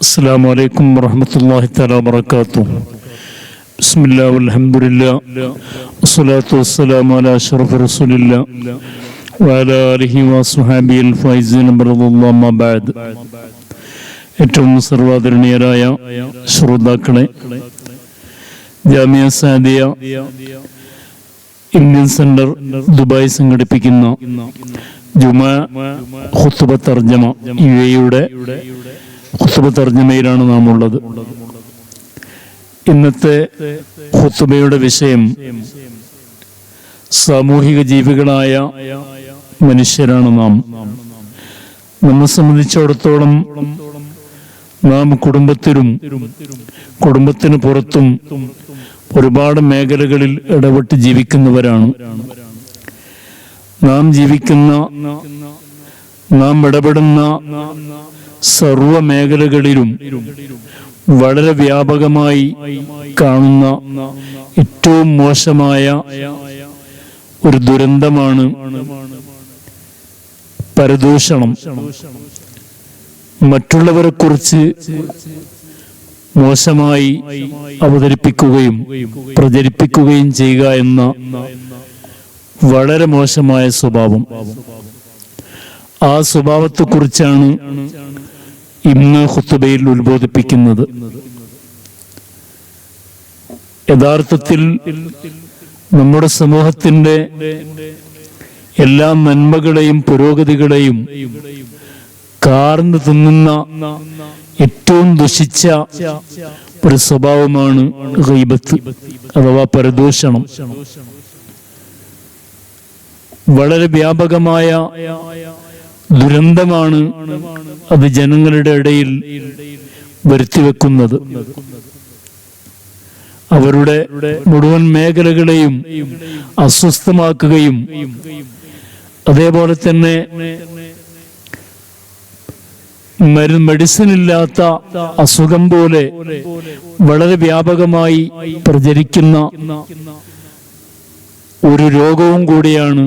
السلام عليكم ورحمة الله تعالى وبركاته بسم الله والحمد لله والصلاة والسلام على أشرف رسول الله وعلى آله وصحابه الفائزين برضو الله ما بعد ഏറ്റവും സർവാദരണീയരായ ശ്രോതാക്കളെ Jamia Saadiya Indian centre Dubai സംഘടിപ്പിക്കുന്ന ജുമാ ഖുത്തുബ തർജമ ഇവയുടെ ഖുത്തുബ തർജമയിലാണ് നാം ഉള്ളത് ഇന്നത്തെ ഹുസബയുടെ വിഷയം സാമൂഹിക ജീവികളായ മനുഷ്യരാണ് നാം. നമ്മെ സംബന്ധിച്ചിടത്തോളം നാം കുടുംബത്തിലും കുടുംബത്തിന് പുറത്തും ഒരുപാട് മേഖലകളിൽ ഇടപെട്ട് ജീവിക്കുന്നവരാണ്. നാം ജീവിക്കുന്ന നാം ഇടപെടുന്ന സർവ മേഖലകളിലും വളരെ വ്യാപകമായി കാണുന്ന ഏറ്റവും മോശമായ ഒരു ദുരന്തമാണ് പരദൂഷണം. മറ്റുള്ളവരെ കുറിച്ച് മോശമായി അവതരിപ്പിക്കുകയും പ്രചരിപ്പിക്കുകയും ചെയ്യുക എന്ന വളരെ മോശമായ സ്വഭാവം. ആ സ്വഭാവത്തെക്കുറിച്ചാണ് ഇന്ന് ഹുത്തുബയിൽ ഉത്ബോധിപ്പിക്കുന്നത് യഥാർത്ഥത്തിൽ നമ്മുടെ സമൂഹത്തിന്റെ എല്ലാ നന്മകളെയും പുരോഗതികളെയും കാർന്നു തിന്നുന്ന ഏറ്റവും ദുഷിച്ച ഒരു സ്വഭാവമാണ് ഗൈബത്ത് അഥവാ പരദൂഷണം. വളരെ വ്യാപകമായ ദുരന്തമാണ് അത് ജനങ്ങളുടെ ഇടയിൽ വരുത്തിവെക്കുന്നത്. അവരുടെ മുഴുവൻ മേഖലകളെയും അസ്വസ്ഥമാക്കുകയും അതേപോലെ തന്നെ മരു- മെഡിസിൻ ഇല്ലാത്ത അസുഖം പോലെ വളരെ വ്യാപകമായി പ്രചരിക്കുന്ന ഒരു രോഗവും കൂടിയാണ്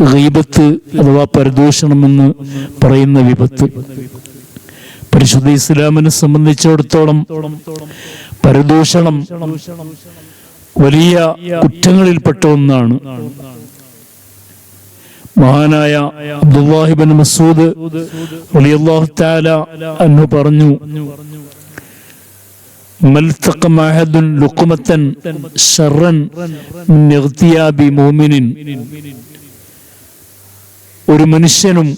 ഗീബത്ത് അഥവാ പരദൂഷണമെന്ന് പറയുന്ന വിപത്ത്. പരിശുദ്ധ ഇസ്ലാമിനെ സംബന്ധിച്ചിടത്തോളം പരദൂഷണം വലിയ കുറ്റങ്ങളിൽപ്പെട്ട ഒന്നാണ്. മഹാനായ അബ്ദുല്ലാഹിബിൻ മസൂദ് റളിയല്ലാഹു തആല അൻഹു പറഞ്ഞു ലുക്കുമത്തൻ മിൻ മുഅ്മിനിൻ. ഒരു മനുഷ്യനും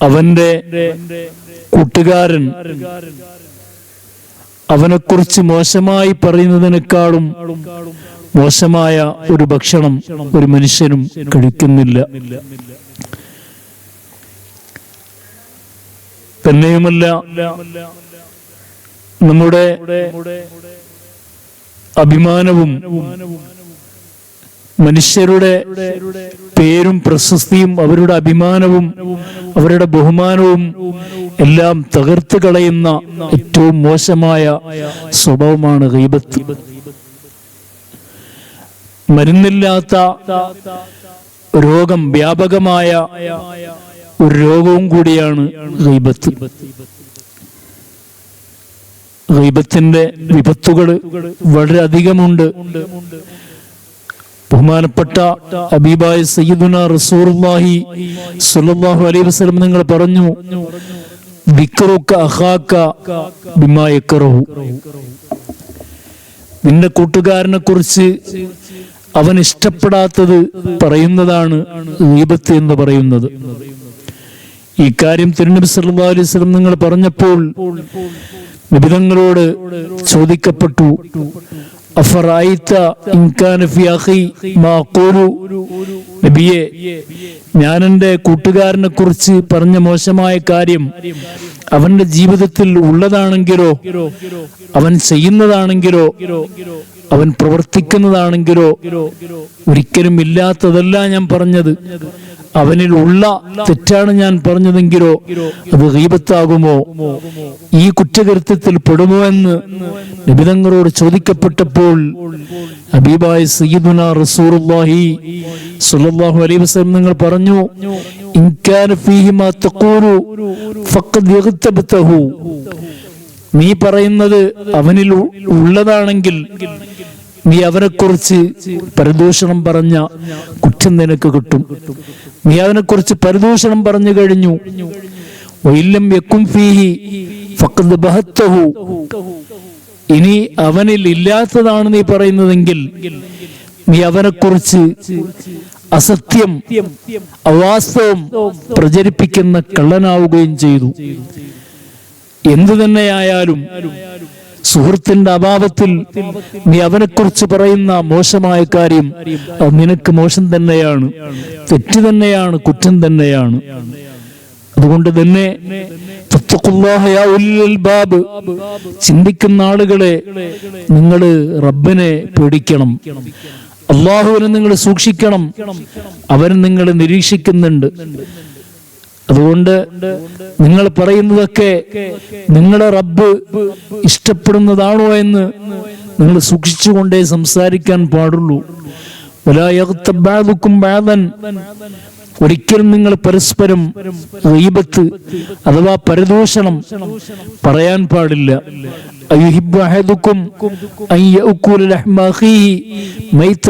അവന്റെ കൂട്ടുകാരൻ അവനെക്കുറിച്ച് മോശമായി പറയുന്നതിനേക്കാളും മോശമായ ഒരു ഭക്ഷണം ഒരു മനുഷ്യനും കഴിക്കുന്നില്ല. തന്നെയുമല്ല നമ്മുടെ അഭിമാനവും മനുഷ്യരുടെ പേരും പ്രശസ്തിയും അവരുടെ അഭിമാനവും അവരുടെ ബഹുമാനവും എല്ലാം തകർത്ത് കളയുന്ന ഏറ്റവും മോശമായ സ്വഭാവമാണ് ഹൈബത്ത് മരുന്നില്ലാത്ത രോഗം വ്യാപകമായ ഒരു രോഗവും കൂടിയാണ് ഹൈബത്ത് ഹൈബത്തിന്റെ വിപത്തുകൾ വളരെ അധികമുണ്ട് ബഹുമാനപ്പെട്ട അബീബായ സയ്യിദുന റസൂറുല്ലാഹി സ്വല്ലല്ലാഹു അലൈഹി വസല്ലം നിങ്ങൾ പറഞ്ഞു നിന്റെ കൂട്ടുകാരനെ കുറിച്ച് അവൻ ഇഷ്ടപ്പെടാത്തത് പറയുന്നതാണ് ദീപത്ത് എന്ന് പറയുന്നത്. ഈ കാര്യം തിരുനബി സല്ലല്ലാഹു അലൈഹി വസല്ലം നിങ്ങൾ പറഞ്ഞപ്പോൾ നിബിതങ്ങളോട് ചോദിക്കപ്പെട്ടു നബിയെ ഞാൻ എന്റെ കൂട്ടുകാരനെ കുറിച്ച് പറഞ്ഞ മോശമായ കാര്യം അവന്റെ ജീവിതത്തിൽ ഉള്ളതാണെങ്കിലോ അവൻ ചെയ്യുന്നതാണെങ്കിലോ അവൻ പ്രവർത്തിക്കുന്നതാണെങ്കിലോ ഒരിക്കലും ഇല്ലാത്തതല്ല ഞാൻ പറഞ്ഞത്. അവനിൽ ഉള്ള തെറ്റാണ് ഞാൻ പറഞ്ഞതെങ്കിലോ അത് ഹീപത്താകുമോ ഈ കുറ്റകൃത്യത്തിൽ പെടുമോ എന്ന് നിബിതങ്ങളോട് ചോദിക്കപ്പെട്ടപ്പോൾ ഹബീബായ സയ്യിദുന റസൂലുള്ളാഹി സ്വല്ലല്ലാഹു അലൈഹി വസല്ലം നിങ്ങൾ പറഞ്ഞു ഇൻ കാന ഫീഹി മാ തഖൂലു ഫഖദ് യഗ്തബതഹു. നീ പറയുന്നത് അവനിൽ ഉള്ളതാണെങ്കിൽ നീ അവനെക്കുറിച്ച് പരദൂഷണം പറഞ്ഞ കുറ്റം നിനക്ക് കിട്ടും. നീ അവനെക്കുറിച്ച് പരിദൂഷണം പറഞ്ഞു കഴിഞ്ഞു. വൈല്ലം യക്കും ഫീഹി ഫഖദ് ബഹത്തഹു. ഇനി അവനിൽ ഇല്ലാത്തതാണ് നീ പറയുന്നതെങ്കിൽ നീ അവനെക്കുറിച്ച് അസത്യം അവാസ്തവം പ്രചരിപ്പിക്കുന്ന കള്ളനാവുകയും ചെയ്തു. എന്തു തന്നെയായാലും സുഹൃത്തിന്റെ അഭാവത്തിൽ നീ അവനെക്കുറിച്ച് പറയുന്ന മോശമായ കാര്യം നിനക്ക് മോശം തന്നെയാണ് തെറ്റ് തന്നെയാണ് കുറ്റം തന്നെയാണ്. അതുകൊണ്ട് തന്നെ ചിന്തിക്കുന്ന ആളുകളെ നിങ്ങൾ റബ്ബിനെ പേടിക്കണം. അള്ളാഹുവിനെ നിങ്ങൾ സൂക്ഷിക്കണം. അവൻ നിങ്ങളെ നിരീക്ഷിക്കുന്നുണ്ട്. അതുകൊണ്ട് നിങ്ങൾ പറയുന്നതൊക്കെ നിങ്ങളുടെ റബ്ബ് ഇഷ്ടപ്പെടുന്നതാണോ എന്ന് നിങ്ങൾ സൂക്ഷിച്ചുകൊണ്ടേ സംസാരിക്കാൻ പാടുള്ളൂ. ഒരിക്കലും നിങ്ങൾ പരസ്പരം ഗീബത്ത് അഥവാ പരദൂഷണം പറയാൻ പാടില്ല.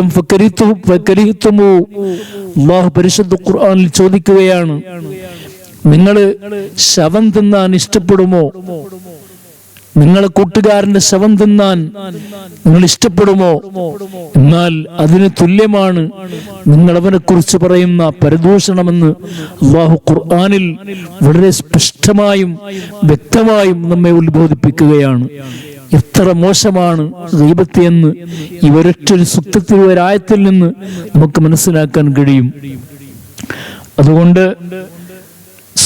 ഫകരിഹ്തു പരിശുദ്ധ ഖുർആനിൽ ചോദിക്കുകയാണ് നിങ്ങൾ ശവം തിന്നാൻ ഇഷ്ടപ്പെടുമോ? നിങ്ങളെ കൂട്ടുകാരന്റെ ശവം തിന്നാൻ നിങ്ങൾ ഇഷ്ടപ്പെടുമോ? എന്നാൽ അതിന് തുല്യമാണ് നിങ്ങൾ അവനെ കുറിച്ച് പറയുന്ന പരദൂഷണമെന്ന് അള്ളാഹു ഖുർആാനിൽ വളരെ സ്പഷ്ടമായും വ്യക്തമായും നമ്മെ ഉത്ബോധിപ്പിക്കുകയാണ്. എത്ര മോശമാണ് ദൈവത്തെ എന്ന് ഈ ഒരൊറ്റൊരു ഒരായത്തിൽ നിന്ന് നമുക്ക് മനസ്സിലാക്കാൻ കഴിയും. അതുകൊണ്ട്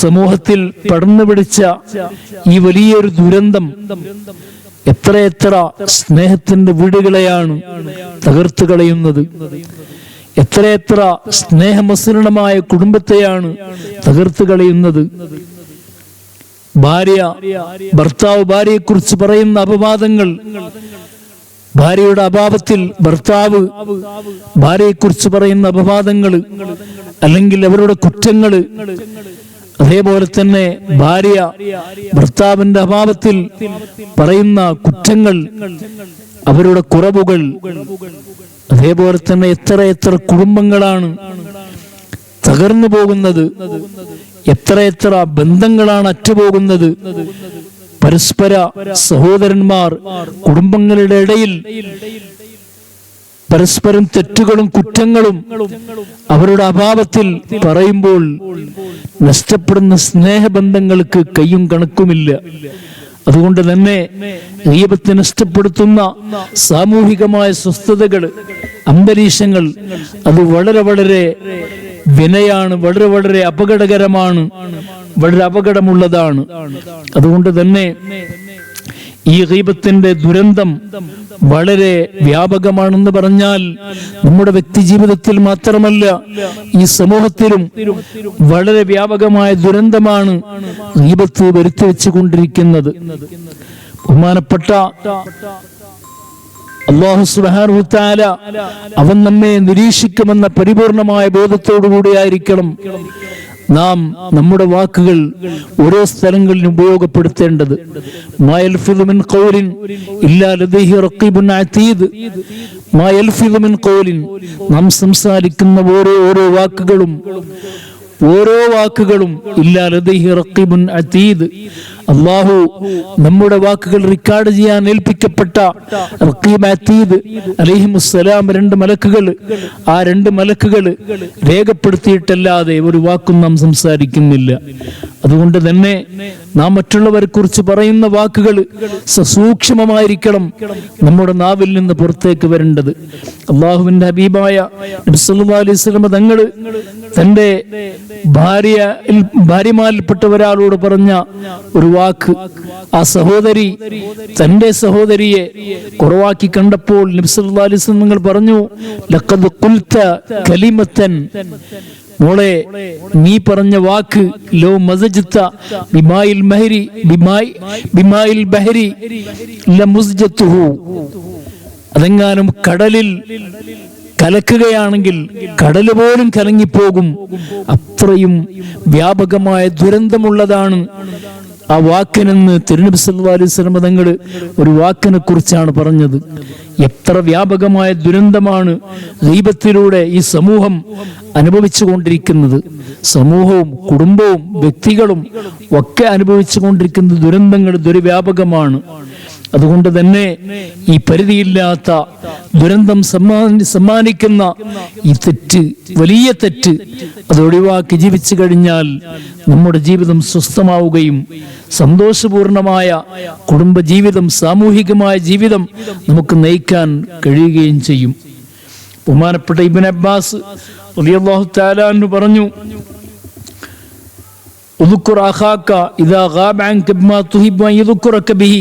സമൂഹത്തിൽ പടർന്നു പിടിച്ച ഈ വലിയൊരു ദുരന്തം എത്രയെത്ര സ്നേഹത്തിന്റെ വീടുകളെയാണ് തകർത്തു കളയുന്നത്. എത്രയെത്ര സ്നേഹമസൃണമായ കുടുംബത്തെയാണ് തകർത്തു കളയുന്നത്. ഭാര്യ ഭർത്താവ് ഭാര്യയെ കുറിച്ച് പറയുന്ന അപവാദങ്ങൾ ഭാര്യയുടെ അഭാവത്തിൽ ഭർത്താവ് ഭാര്യയെക്കുറിച്ച് പറയുന്ന അപവാദങ്ങൾ അല്ലെങ്കിൽ അവരുടെ കുറ്റങ്ങൾ അതേപോലെ തന്നെ ഭാര്യ ഭർത്താവിന്റെ അഭാവത്തിൽ പറയുന്ന കുറ്റങ്ങൾ അവരുടെ കുറവുകൾ അതേപോലെ തന്നെ എത്ര എത്ര കുടുംബങ്ങളാണ് തകർന്നു പോകുന്നത് എത്ര എത്ര ബന്ധങ്ങളാണ് അറ്റുപോകുന്നത്. പരസ്പര സഹോദരന്മാർ കുടുംബങ്ങളുടെ ഇടയിൽ പരസ്പരം തെറ്റുകളും കുറ്റങ്ങളും അവരുടെ അഭാവത്തിൽ പറയുമ്പോൾ നഷ്ടപ്പെടുന്ന സ്നേഹബന്ധങ്ങൾക്ക് കയ്യും കണക്കുമില്ല. അതുകൊണ്ട് തന്നെ ദൈവത്തെ നഷ്ടപ്പെടുത്തുന്ന സാമൂഹികമായ സ്വസ്ഥതകൾ അന്തരീക്ഷങ്ങൾ അത് വളരെ വളരെ വിനയാണ് വളരെ വളരെ അപകടകരമാണ് വളരെ അപകടമുള്ളതാണ്. അതുകൊണ്ട് തന്നെ ഈ ഗീപത്തിന്റെ ദുരന്തം വളരെ വ്യാപകമാണെന്ന് പറഞ്ഞാൽ നമ്മുടെ വ്യക്തി ജീവിതത്തിൽ മാത്രമല്ല ഈ സമൂഹത്തിലും വളരെ വ്യാപകമായ ദുരന്തമാണ് ഗീപത്ത് വരുത്തി വെച്ചുകൊണ്ടിരിക്കുന്നത്. ബഹുമാനപ്പെട്ട അള്ളാഹു സുബ്ഹാനഹു തആല അവൻ നമ്മെ നിരീക്ഷിക്കുമെന്ന പരിപൂർണമായ ബോധത്തോടുകൂടിയായിരിക്കണം. നാം നമ്മുടെ വാക്കുകൾ ഓരോ സ്ഥലങ്ങളിൽ ഉപയോഗപ്പെടുത്തേണ്ടത്. നാം സംസാരിക്കുന്ന ഓരോ ഓരോ വാക്കുകളും ഓരോ വാക്കുകളും ഇല്ലാ ലദൈഹി റഖീബുൻ അതീദ്. അള്ളാഹു നമ്മുടെ വാക്കുകൾ റെക്കോർഡ് ചെയ്യാൻ ഏൽപ്പിക്കപ്പെട്ട അലിഹിമുസ്സലാം രണ്ട് മലക്കുകൾ ആ രണ്ട് മലക്കുകൾ രേഖപ്പെടുത്തിയിട്ടല്ലാതെ ഒരു വാക്കും നാം സംസാരിക്കുന്നില്ല. അതുകൊണ്ട് തന്നെ നാം മറ്റുള്ളവരെ കുറിച്ച് പറയുന്ന വാക്കുകൾ സസൂക്ഷ്മമായിരിക്കണം നമ്മുടെ നാവിൽ നിന്ന് പുറത്തേക്ക് വരേണ്ടത്. അള്ളാഹുവിന്റെ ഹബീബായ നബി സല്ലല്ലാഹു അലൈഹി വസല്ലം തങ്ങൾ തന്റെ ഭാര്യ ഭാര്യമാരിൽപ്പെട്ട ഒരാളോട് പറഞ്ഞ ഒരു വാക്ക് ആ സഹോദരി തന്റെ സഹോദരിയെ കുറവാക്കി കണ്ടപ്പോൾ നബി സല്ലല്ലാഹു അലൈഹി വസല്ലം നിങ്ങൾ പറഞ്ഞു ഖുൽത കലിമത്തൻ. മോളെ നീ പറഞ്ഞ വാക്ക് ലോ മസജിത്ത ബിമായിൽ മഹരി ബിമായി ബിമായിൽ ബഹരി ലമുസ്ജത്തുഹു അതെങ്ങാനും കടലിൽ കലക്കുകയാണെങ്കിൽ കടൽ പോലും കലങ്ങിപ്പോകും. അത്രയും വ്യാപകമായ ദുരന്തമുള്ളതാണ് ആ വാക്കിനെന്ന് തിരുനബി സല്ലല്ലാഹു അലൈഹി തങ്ങൾ ഒരു വാക്കിനെ കുറിച്ചാണ് പറഞ്ഞത്. എത്ര വ്യാപകമായ ദുരന്തമാണ് ദീപത്തിലൂടെ ഈ സമൂഹം അനുഭവിച്ചു കൊണ്ടിരിക്കുന്നത് സമൂഹവും കുടുംബവും വ്യക്തികളും ഒക്കെ അനുഭവിച്ചു കൊണ്ടിരിക്കുന്ന ദുരന്തങ്ങൾ ദുരവ്യാപകമാണ്. അതുകൊണ്ട് തന്നെ ഈ പരിധിയില്ലാത്ത ദുരന്തം സമ്മാനി സമ്മാനിക്കുന്ന ഈ തെറ്റ് വലിയ തെറ്റ് അത് ഒഴിവാക്കി ജീവിച്ചു കഴിഞ്ഞാൽ നമ്മുടെ ജീവിതം സ്വസ്ഥമാവുകയും സന്തോഷപൂർണമായ കുടുംബജീവിതം സാമൂഹികമായ ജീവിതം നമുക്ക് നയിക്കാൻ കഴിയുകയും ചെയ്യും. ബഹുമാനപ്പെട്ട ഇബിൻ അബ്ബാസ് റളിയല്ലാഹു തആല അൻഹു പറഞ്ഞു اذكر أخاك إذا غاب عنك بما تحب أن يذكرك به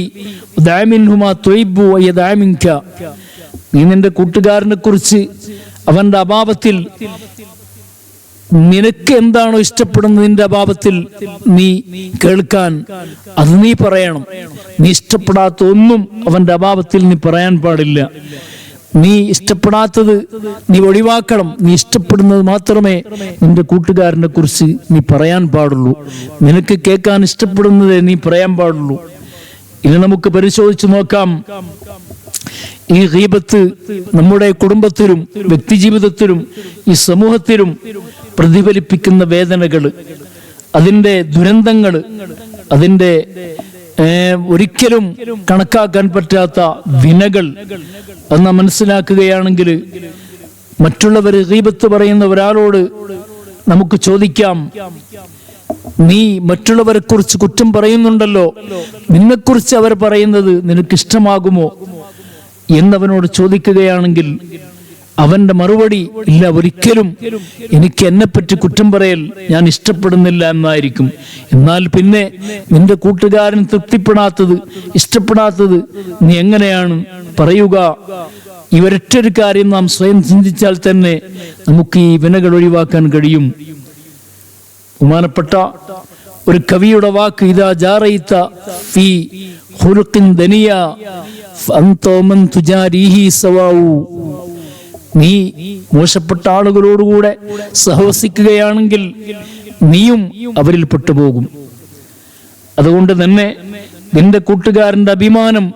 ودع منه ما تحب ويدع منك നീ നിന്റെ കൂട്ടുകാരനെ കുറിച്ച് അവന്റെ അഭാവത്തിൽ നിനക്ക് എന്താണോ ഇഷ്ടപ്പെടുന്നത് നിന്റെ അഭാവത്തിൽ നീ കേൾക്കാൻ അത് നീ പറയണം നീ ഇഷ്ടപ്പെടാത്ത ഒന്നും അവന്റെ അഭാവത്തിൽ നീ പറയാൻ പാടില്ല നീ ഇഷ്ടപ്പെടാത്തത് നീ ഒഴിവാക്കണം. നീ ഇഷ്ടപ്പെടുന്നത് മാത്രമേ നിന്റെ കൂട്ടുകാരനെ കുറിച്ച് നീ പറയാൻ പാടുള്ളൂ. നിനക്ക് കേൾക്കാൻ ഇഷ്ടപ്പെടുന്നത് നീ പറയാൻ പാടുള്ളൂ. ഇനി നമുക്ക് പരിശോധിച്ച് നോക്കാം. ഈ ഗീബത്ത് നമ്മുടെ കുടുംബത്തിലും വ്യക്തിജീവിതത്തിലും ഈ സമൂഹത്തിലും പ്രതിഫലിപ്പിക്കുന്ന വേദനകൾ അതിന്റെ ദുരന്തങ്ങൾ അതിന്റെ ഒരിക്കലും കണക്കാക്കാൻ പറ്റാത്ത വിനകൾ എന്ന മനസ്സിലാക്കുകയാണെങ്കിൽ മറ്റുള്ളവർ ഗീബത്ത് പറയുന്ന ഒരാളോട് നമുക്ക് ചോദിക്കാം നീ മറ്റുള്ളവരെ കുറിച്ച് കുറ്റം പറയുന്നുണ്ടല്ലോ നിന്നെക്കുറിച്ച് അവർ പറയുന്നത് നിനക്ക് ഇഷ്ടമാകുമോ എന്നവനോട് ചോദിക്കുകയാണെങ്കിൽ അവന്റെ മറുപടി ഇല്ല ഒരിക്കലും. എനിക്ക് എന്നെപ്പറ്റി കുറ്റം പറയൽ ഞാൻ ഇഷ്ടപ്പെടുന്നില്ല എന്നായിരിക്കും. എന്നാൽ പിന്നെ നിന്റെ കൂട്ടുകാരൻ തൃപ്തിപ്പെടാത്തത് ഇഷ്ടപ്പെടാത്തത് നീ എങ്ങനെയാണ്? പറയുക. ഈ ഒരൊറ്റൊരു കാര്യം നാം സ്വയം ചിന്തിച്ചാൽ തന്നെ നമുക്ക് ഈ വിനകൾ ഒഴിവാക്കാൻ കഴിയും. ബഹുമാനപ്പെട്ട ഒരു കവിയുടെ വാക്ക് ഇതാ ജാറയിത്ത ഫീ ദനിയ വമൻ തുജാരിഹി സവാഉ നീ മോശപ്പെട്ട ആളുകളോടുകൂടെ സഹവസിക്കുകയാണെങ്കിൽ നീയും അവരിൽ പെട്ടുപോകും. അതുകൊണ്ട് തന്നെ നിന്റെ കൂട്ടുകാരന്റെ അഭിമാനം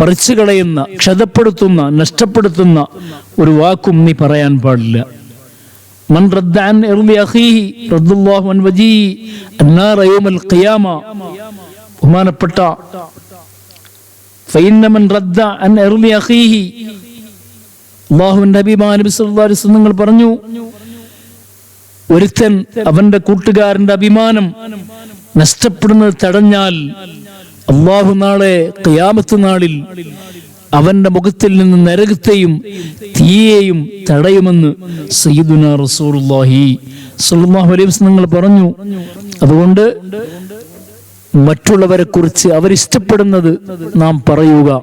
പറിച്ചു കളയുന്ന ക്ഷതപ്പെടുത്തുന്ന നഷ്ടപ്പെടുത്തുന്ന ഒരു വാക്കും നീ പറയാൻ പാടില്ല. ബഹുമാനപ്പെട്ട അള്ളാഹു നബി മാനബി നിങ്ങൾ പറഞ്ഞു ഒരുത്തൻ അവന്റെ കൂട്ടുകാരന്റെ അഭിമാനം നഷ്ടപ്പെടുന്നത് തടഞ്ഞാൽ അള്ളാഹു നാളെ കയാമത്ത് നാളിൽ അവന്റെ മുഖത്തിൽ നിന്ന് നരകത്തെയും തീയേയും തടയുമെന്ന് സയ്യിദുന റസൂലുള്ളാഹി സല്ലല്ലാഹു അലൈഹി വസല്ലം പറഞ്ഞു. അതുകൊണ്ട് മറ്റുള്ളവരെ കുറിച്ച് അവരിഷ്ടപ്പെടുന്നത് നാം പറയുക.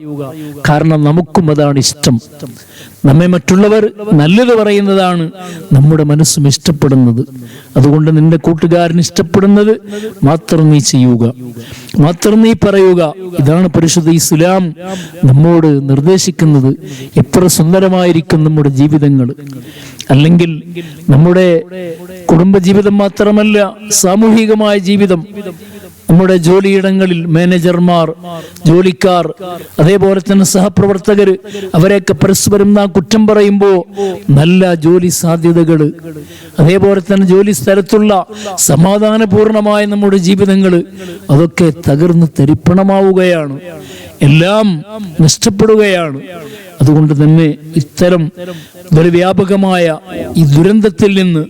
കാരണം നമുക്കും അതാണ് ഇഷ്ടം. നമ്മെ മറ്റുള്ളവർ നല്ലത് പറയുന്നതാണ് നമ്മുടെ മനസ്സും ഇഷ്ടപ്പെടുന്നത്. അതുകൊണ്ട് നിന്റെ കൂട്ടുകാരൻ ഇഷ്ടപ്പെടുന്നത് മാത്രം നീ ചെയ്യുക. മാത്രം നീ പറയുക ഇതാണ് പരിശുദ്ധ ഇസ്ലാം. നമ്മോട് നിർദ്ദേശിക്കുന്നത് എത്ര സുന്ദരമായിരിക്കും നമ്മുടെ ജീവിതങ്ങൾ. അല്ലെങ്കിൽ നമ്മുടെ കുടുംബജീവിതം മാത്രമല്ല സാമൂഹികമായ ജീവിതം നമ്മുടെ ജോലിയിടങ്ങളിൽ മാനേജർമാർ ജോലിക്കാർ അതേപോലെ തന്നെ സഹപ്രവർത്തകർ അവരെയൊക്കെ പരസ്പരം നാം കുറ്റം പറയുമ്പോൾ നല്ല ജോലി സാധ്യതകൾ അതേപോലെ തന്നെ ജോലി സ്ഥലത്തുള്ള സമാധാനപൂർണമായ നമ്മുടെ ജീവിതങ്ങൾ അതൊക്കെ തകർന്ന് തരിപ്പണമാവുകയാണ്. എല്ലാം നഷ്ടപ്പെടുകയാണ്. അതുകൊണ്ട് തന്നെ ഇത്തരം വ്യാപകമായ ഈ ദുരന്തത്തിൽ നിന്ന്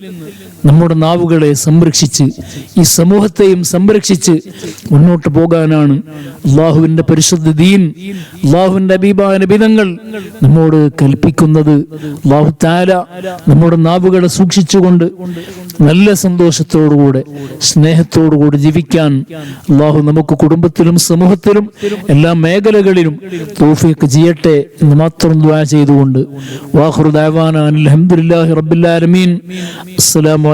നമ്മുടെ നാവുകളെ സംരക്ഷിച്ച് ഈ സമൂഹത്തെയും സംരക്ഷിച്ച് മുന്നോട്ട് പോകാനാണ് അള്ളാഹുവിന്റെ പരിശുദ്ധ ദീൻ അള്ളാഹുവിന്റെ അബീബായ നബിതങ്ങൾ നമ്മോട് കൽപ്പിക്കുന്നത്. അള്ളാഹു താല നമ്മുടെ നാവുകളെ സൂക്ഷിച്ചുകൊണ്ട് നല്ല സന്തോഷത്തോടുകൂടെ സ്നേഹത്തോടുകൂടി ജീവിക്കാൻ അള്ളാഹു നമുക്ക് കുടുംബത്തിലും സമൂഹത്തിലും എല്ലാ മേഖലകളിലും തോഫിക്ക് ചെയ്യട്ടെ എന്ന് മാത്രം ദ്വാ ചെയ്തുകൊണ്ട്. വാഹുർ ദാവാന അലഹമുല്ലാഹി റബ്ബില്ലാലമീൻ അസ്സലാമു